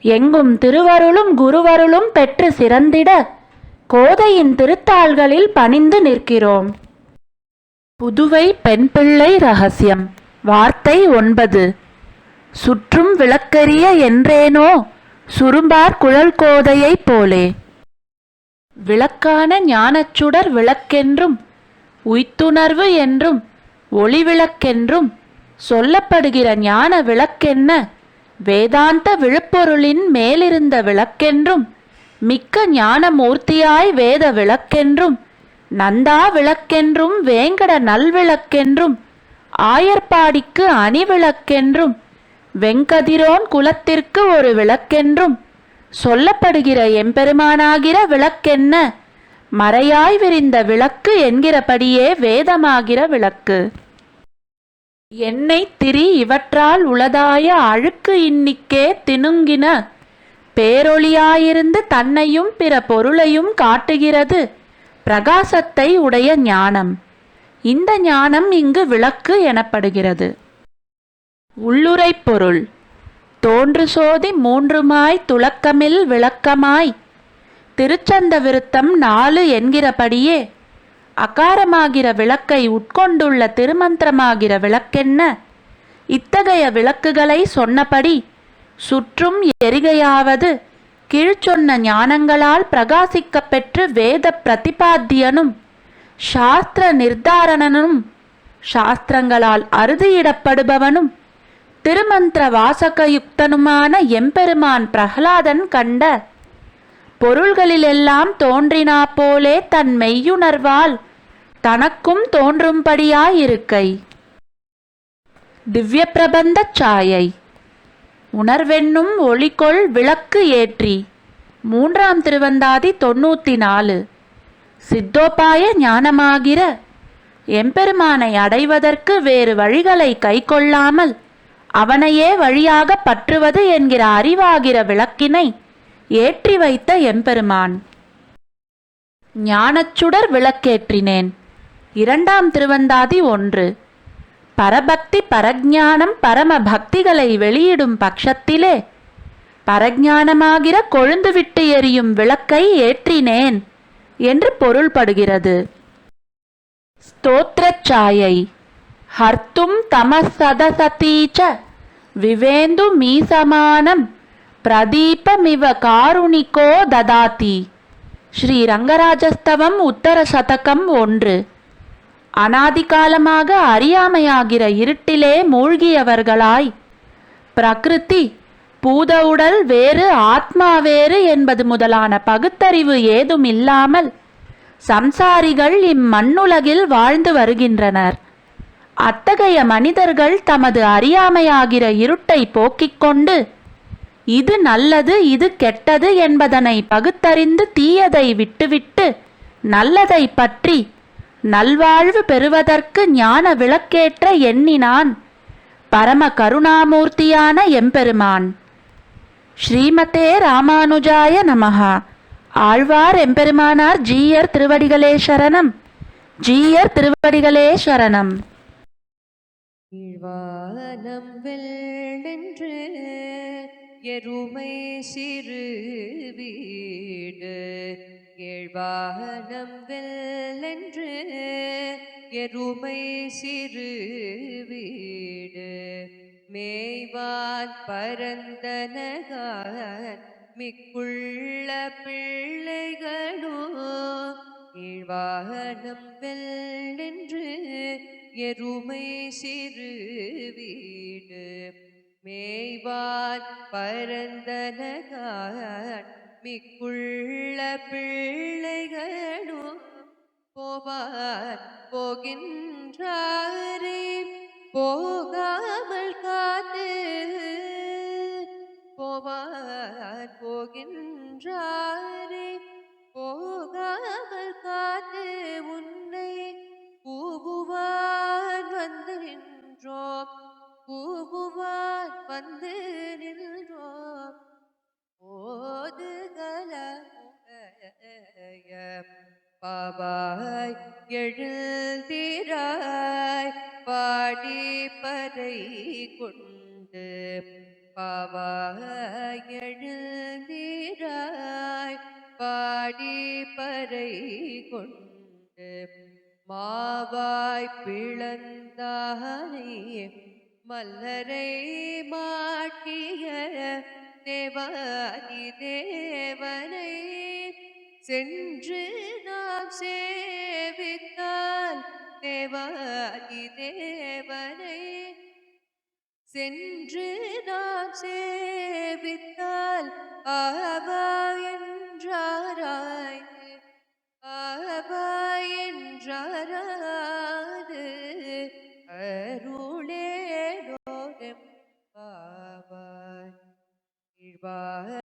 எங்கும் திருவருளும் குருவருளும் பெற்று சிறந்திட கோதையின் திருத்தாள்களில் பணிந்து நிற்கிறோம். புதுவை பெண்பிள்ளை ரகசியம். வார்த்தை ஒன்பது. சுற்றும் விளக்கரிய என்றேனோ சுரும்பார் குழல் கோதையைப் போலே. விளக்கான ஞானச்சுடர் விளக்கென்றும் உய்த்துணர்வு என்றும் ஒளி விளக்கென்றும் சொல்லப்படுகிற ஞான விளக்கென்ன வேதாந்த விழுப்பொருளின் மேலிருந்த விளக்கென்றும் மிக்க ஞானமூர்த்தியாய் வேத விளக்கென்றும் நந்தா விளக்கென்றும் வேங்கட நல்விளக்கென்றும் ஆயர்பாடிக்கு அணிவிளக்கென்றும் வெங்கதிரோன் குலத்திற்கு ஒரு விளக்கென்றும் சொல்லப்படுகிற எம்பெருமானாகிற விளக்கென்ன மறையாய் விரிந்த விளக்கு என்கிறபடியே வேதமாகிற விளக்கு. எண்ணெய் திரி இவற்றால் உளதாய அழுக்கு இன்னிக்கே தினுங்கின பேரொளியாயிருந்து தன்னையும் பிற பொருளையும் காட்டுகிறது பிரகாசத்தை உடைய ஞானம். இந்த ஞானம் இங்கு விளக்கு எனப்படுகிறது. உள்ளுரைப் பொருள். தோன்று சோதி மூன்றுமாய் துளக்கமில் விளக்கமாய். திருச்சந்த விருத்தம் நாலு என்கிறபடியே அகாரமாகிற விளக்கை உட்கொண்டுள்ள திருமந்திரமாகிற விளக்கென்ன? இத்தகைய விளக்குகளை சொன்னபடி சுற்றும் எரிகையாவது கீழ்ச்சொன்ன ஞானங்களால் பிரகாசிக்கப் பெற்று வேத பிரதிபாத்தியனும் சாஸ்திர நிர்தாரணனும் சாஸ்திரங்களால் அறுதியிடப்படுபவனும் திருமந்திர வாசகயுக்தனுமான எம்பெருமான் பிரகலாதன் கண்ட பொருள்களிலெல்லாம் தோன்றினா போலே தன் மெய்யுணர்வால் தனக்கும் தோன்றும்படியாயிருக்கை. திவ்ய பிரபந்த சாயை உணர்வென்னும் ஒளிக்கொள் விளக்கு ஏற்றி. மூன்றாம் திருவந்தாதி தொண்ணூற்றி நாலு சித்தோபாய ஞானமாகிற. எம்பெருமானை அடைவதற்கு வேறு வழிகளை கைக்கொள்ளாமல் அவனையே வழியாக பற்றுவது என்கிற அறிவாகிற விளக்கினை ஏற்றி வைத்த எம்பெருமான். ஞானச்சுடர் விளக்கேற்றினேன். இரண்டாம் திருவந்தாதி ஒன்று. பரபக்தி பரஜானம் பரம பக்திகளை வெளியிடும் பட்சத்திலே பரஜானமாகிற கொழுந்து விட்டு எரியும் விளக்கை ஏற்றினேன் என்று பொருள்படுகிறது. ஸ்தோத்திரச்சாயை ஹர்த்தும் தமசதசதீச்ச விவேந்து மீசமானம் பிரதீபமிவ காருணிகோ ததாதி. ஸ்ரீ ரங்கராஜஸ்தவம் உத்தர சதகம் ஒன்று. அனாதிகாலமாக அறியாமையாகிற இருட்டிலே மூழ்கியவர்களாய். பிரகிருதி பூத உடல் வேறு ஆத்மா வேறு என்பது முதலான பகுத்தறிவு ஏதும் இல்லாமல் சம்சாரிகள் இம்மண்ணுலகில் வாழ்ந்து வருகின்றனர். அத்தகைய மனிதர்கள் தமது அறியாமையாகிற இருட்டை போக்கிக் கொண்டு இது நல்லது இது கெட்டது என்பதனை பகுத்தறிந்து தீயதை விட்டுவிட்டு நல்லதை பற்றி நல்வாழ்வு பெறுவதற்கு ஞான விளக்கேற்ற எண்ணினான். பரம கருணாமூர்த்தியான எம்பெருமான். ஸ்ரீமதே ராமானுஜாய நமஹா. ஆழ்வார் எம்பெருமானார் ஜீயர் திருவடிகளே சரணம். ஜீயர் திருவடிகளே சரணம். இழ்வானம் வெள்ளென்று எருமை சிறு வீடு கேழ்வாகனம் வெல்லென்று எருமை சிறு வீடு. மேய்வான் பரந்தனகான் மிக்குள்ள பிள்ளைகளோ கீழ்வாகனம் வெல்லென்று எருமை சிறு வீடு. மேய்வான் பரந்தனகான் மிக்குள்ள பிள்ளைகளோ போவார் போகின்றாரே. போகாமல் காத்து போவார் போகின்றார். பாவாய் எழுந்திராய் பாடி பறை கொண்டு. பாவாய் எழுந்திராய் பாடி பறை கொண்டு. மாவாய் பிளந்தானே மல்லரை மாட்டிய தேவாதி தேவனை சென்று நாம் சேவித்தால் தேவாதி தேவனை. சென்று நாம் சேவித்தால் ஆவா என்றாராய் ஆவா என்றாராது அருளேடோடும் பாவாய் இழ்வார்